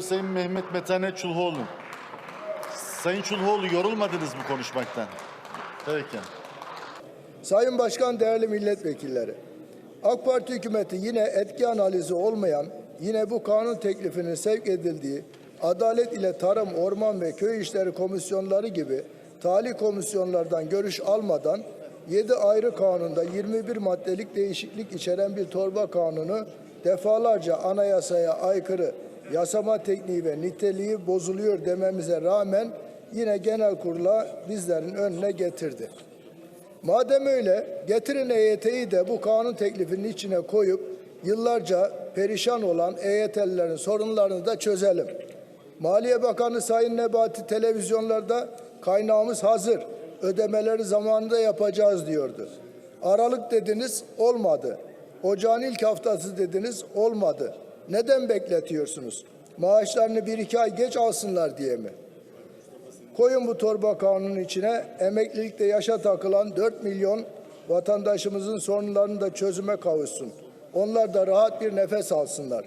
Sayın Mehmet Metane Çulhoğlu. Sayın Çulhoğlu yorulmadınız mı konuşmaktan? Peki. Sayın Başkan, değerli milletvekilleri. AK Parti hükümeti yine etki analizi olmayan, yine bu kanun teklifinin sevk edildiği Adalet ile Tarım, Orman ve Köy İşleri Komisyonları gibi tali komisyonlardan görüş almadan 7 ayrı kanunda 21 maddelik değişiklik içeren bir torba kanunu defalarca anayasaya aykırı yasama tekniği ve niteliği bozuluyor dememize rağmen yine genel kurula bizlerin önüne getirdi. Madem öyle getirin EYT'yi de bu kanun teklifinin içine koyup yıllarca perişan olan EYT'lilerin sorunlarını da çözelim. Maliye Bakanı Sayın Nebati televizyonlarda kaynağımız hazır, ödemeleri zamanında yapacağız diyordu. Aralık dediniz olmadı. Ocağın ilk haftası dediniz olmadı. Neden bekletiyorsunuz? Maaşlarını bir iki ay geç alsınlar diye mi? Koyun bu torba kanunun içine emeklilikte yaşa takılan 4 milyon vatandaşımızın sorunlarını da çözüme kavuşsun. Onlar da rahat bir nefes alsınlar.